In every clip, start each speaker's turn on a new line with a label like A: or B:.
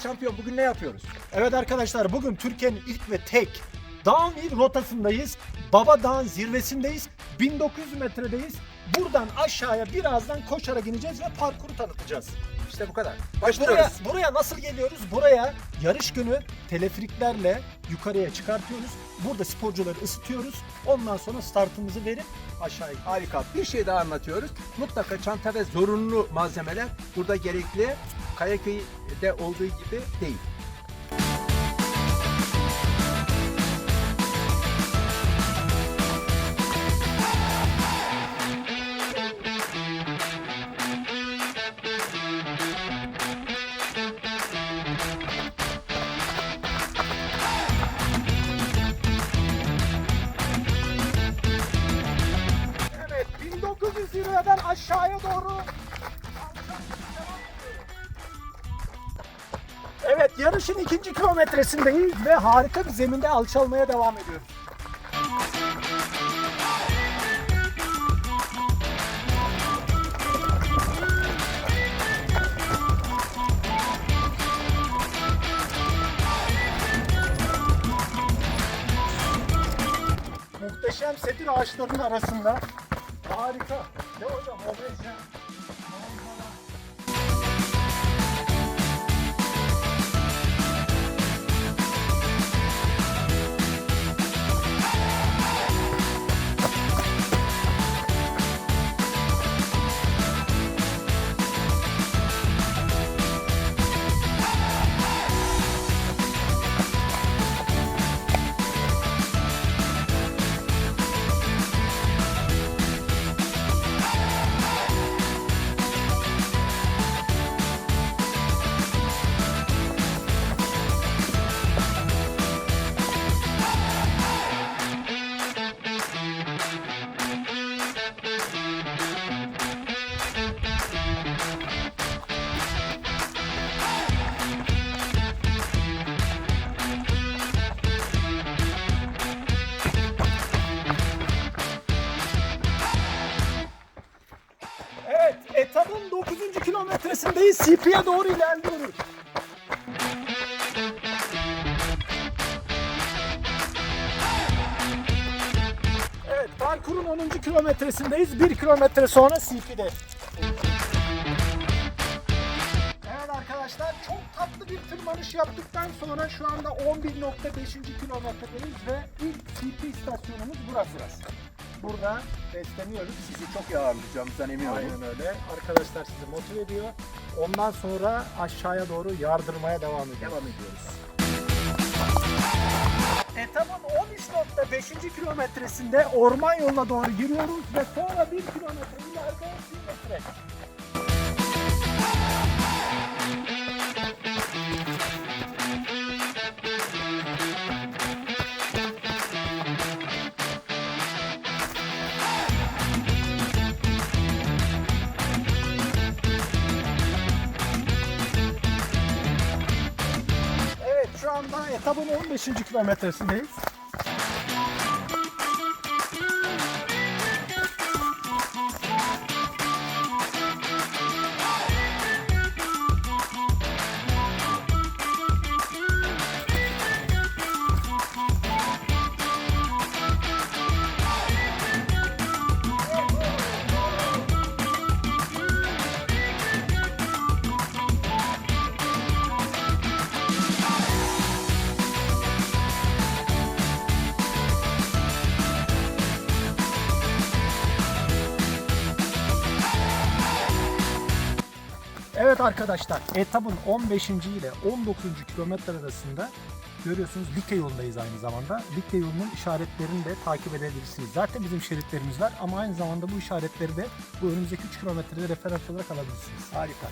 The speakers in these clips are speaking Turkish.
A: Evet şampiyon bugün ne yapıyoruz?
B: Evet arkadaşlar bugün Türkiye'nin ilk ve tek downhill rotasındayız. Baba Dağ'ın zirvesindeyiz. 1900 metredeyiz. Buradan aşağıya birazdan koşarak ineceğiz ve parkuru tanıtacağız.
A: İşte bu kadar.
B: Buraya,
A: Başlıyoruz.
B: buraya nasıl geliyoruz? Buraya yarış günü teleferiklerle yukarıya çıkartıyoruz. Burada sporcuları ısıtıyoruz. Ondan sonra startımızı verip aşağıya
A: Harika. Bir şey daha anlatıyoruz. Mutlaka çanta ve zorunlu malzemeler burada gerekli. Kayaköy'de olduğu gibi değil.
B: Kilometresindeyiz ve harika bir zeminde alçalmaya devam ediyoruz. Muhteşem sedir ağaçlarının arasında. Harika. Ne hocam muhteşem. Evet, etapın 9. kilometresindeyiz. CP'ye doğru ilerliyoruz. Evet, parkurun 10. kilometresindeyiz. 1 kilometre sonra CP'de. Evet arkadaşlar, çok tatlı bir tırmanış yaptıktan sonra şu anda 11.5. kilometredeyiz ve ilk CP istasyonumuz burası. Burada besleniyoruz.
A: Sizi çok iyi ağırlayacağımızdan emin olun.
B: Aynen öyle. Arkadaşlar sizi motive ediyor. Ondan sonra aşağıya doğru yardırmaya devam ediyor.
A: Devam ediyoruz.
B: Etapın 13.5. kilometresinde orman yoluna doğru giriyoruz ve sonra 1 kilometre ileride 1 metre. Etapın 15. kilometresindeyiz. Evet arkadaşlar etapın 15. ile 19. kilometre arasında görüyorsunuz Likya yolundayız aynı zamanda. Likya yolunun işaretlerini de takip edebilirsiniz. Zaten bizim şeritlerimiz var ama aynı zamanda bu işaretleri de bu önümüzdeki 3 kilometrede referans olarak alabilirsiniz.
A: Harika.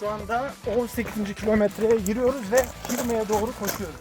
B: Şu anda 18. kilometreye giriyoruz ve Kirme'ye doğru koşuyoruz.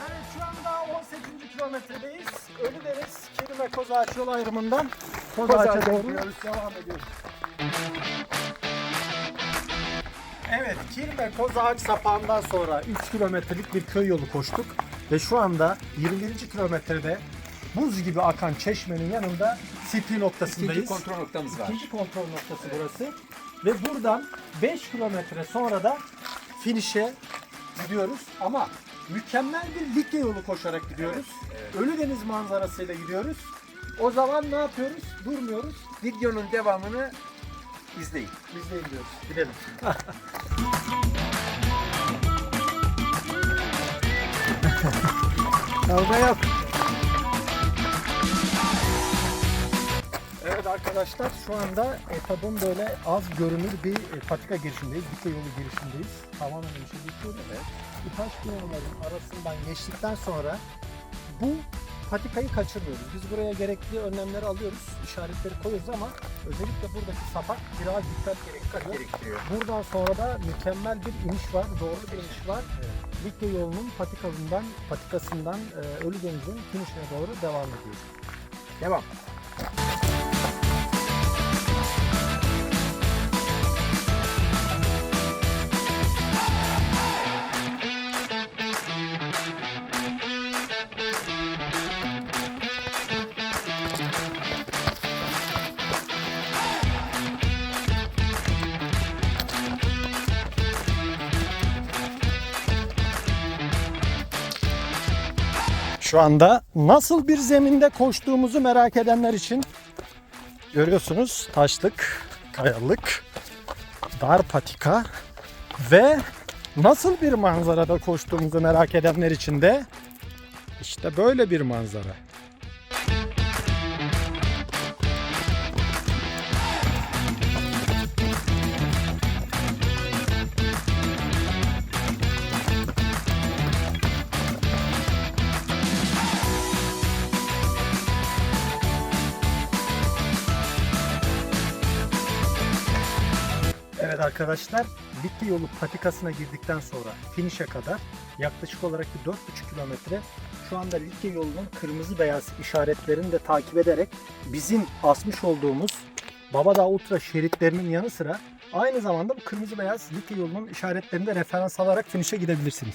B: Evet şu anda 18. kilometredeyiz. Ölüdeniz Kirme Kozağaç yol ayrımından Kozağaç'a doğru
A: gidiyoruz.
B: devam ediyoruz. Evet Kirme Kozağaç sapağından sonra 3 kilometrelik bir köy yolu koştuk. Ve şu anda 21. kilometrede buz gibi akan çeşmenin yanında CP noktasındayız.
A: İkinci kontrol noktamız var.
B: İkinci kontrol noktası burası. Ve buradan 5 kilometre sonra da finish'e gidiyoruz. Ama mükemmel bir Likya yolu koşarak gidiyoruz. Ölüdeniz manzarasıyla gidiyoruz. O zaman ne yapıyoruz? Durmuyoruz.
A: Videonun devamını izleyin.
B: Biz de gidiyoruz. Gidelim.
A: Kavga yok.
B: Evet arkadaşlar şu anda etabın böyle az görünür bir e, patika girişindeyiz. Dikey yolu girişindeyiz. Tamamen yeşil geçiyoruz. Birkaç kilometrenin arasından geçtikten sonra bu patikayı kaçırmıyoruz. Biz buraya gerekli önlemleri alıyoruz. işaretleri koyuyoruz ama özellikle buradaki sapak biraz dikkat gerektiriyor.
A: Gerektiriyor.
B: Buradan sonra da mükemmel bir iniş var. Zorlu bir iniş var. Likya yolunun patikasından, patikasından e, Ölüdeniz'in finishine doğru devam ediyoruz.
A: Devam.
B: Şu anda nasıl bir zeminde koştuğumuzu merak edenler için görüyorsunuz taşlık, kayalık, dar patika ve nasıl bir manzarada koştuğumuzu merak edenler için de işte böyle bir manzara. Arkadaşlar, Likya yolu patikasına girdikten sonra finish'e kadar yaklaşık olarak bir 4,5 kilometre şu anda Likya yolunun kırmızı beyaz işaretlerini de takip ederek bizim asmış olduğumuz Babadağ Ultra şeritlerinin yanı sıra aynı zamanda bu kırmızı beyaz Likya yolunun işaretlerini de referans alarak finish'e gidebilirsiniz.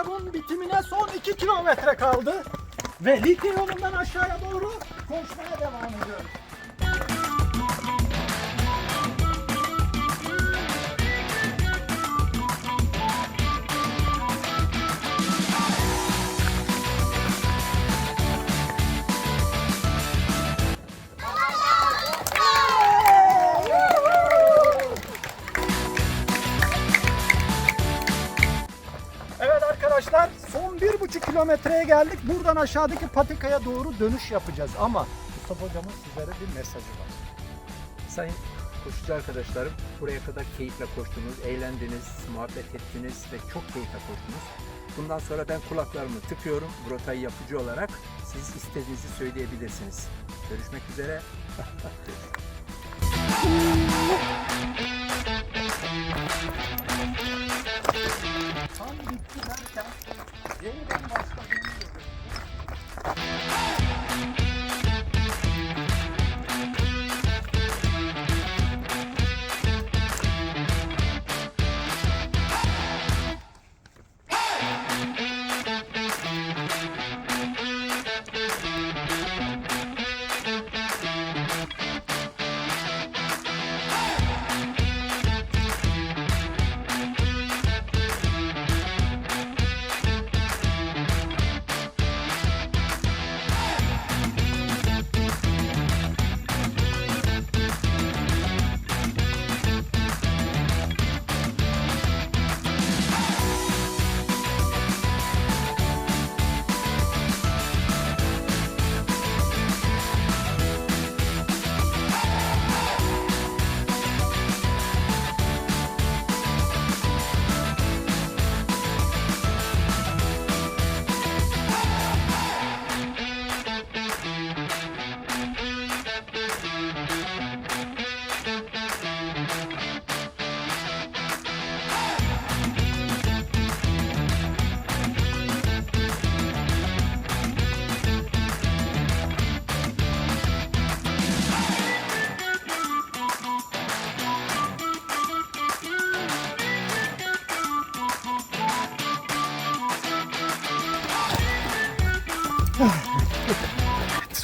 B: Etabın bitimine son 2 kilometre kaldı. Ve Likya yolundan aşağıya doğru koşmaya devam ediyoruz. Kilometreye geldik. Buradan aşağıdaki patikaya doğru dönüş yapacağız. Ama Mustafa hocamın sizlere bir mesajı var.
A: Sayın koşucu arkadaşlarım buraya kadar keyifle koştunuz, eğlendiniz, muhabbet ettiniz ve çok keyifle koştunuz. Bundan sonra ben kulaklarımı tıkıyorum bu rotayı yapıcı olarak. Siz istediğinizi söyleyebilirsiniz. Görüşmek üzere.
B: Tam bitti derken yeniden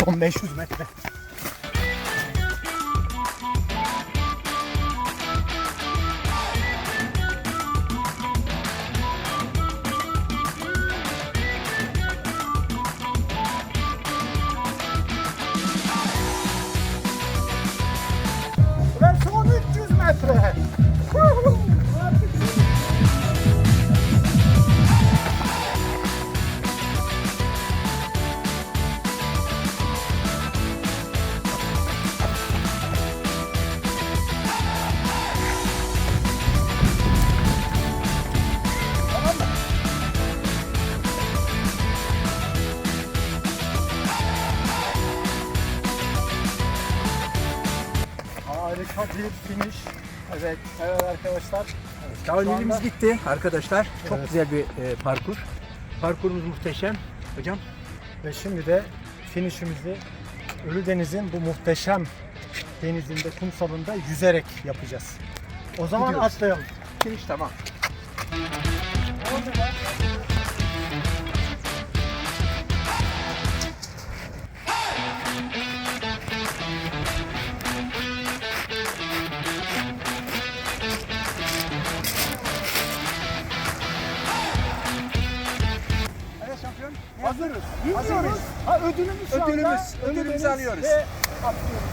B: 1500 metre. Bir finish. Evet, evet arkadaşlar.
A: Downhill'imiz
B: anda-
A: gitti arkadaşlar. Çok
B: Evet.
A: güzel bir e, parkur. Parkurumuz muhteşem. Hocam
B: Ve şimdi de finishimizi Ölüdeniz'in bu muhteşem denizinde, kumsalında yüzerek yapacağız. O zaman
A: Gidiyoruz.
B: atlayalım.
A: finish tamam. Evet
B: Hazırız.
A: Hazırız.
B: Ha ödülümüz şu anda
A: Ödülümüz,
B: Ölüdeniz
A: ödülümüzü alıyoruz.
B: Ve atlıyoruz.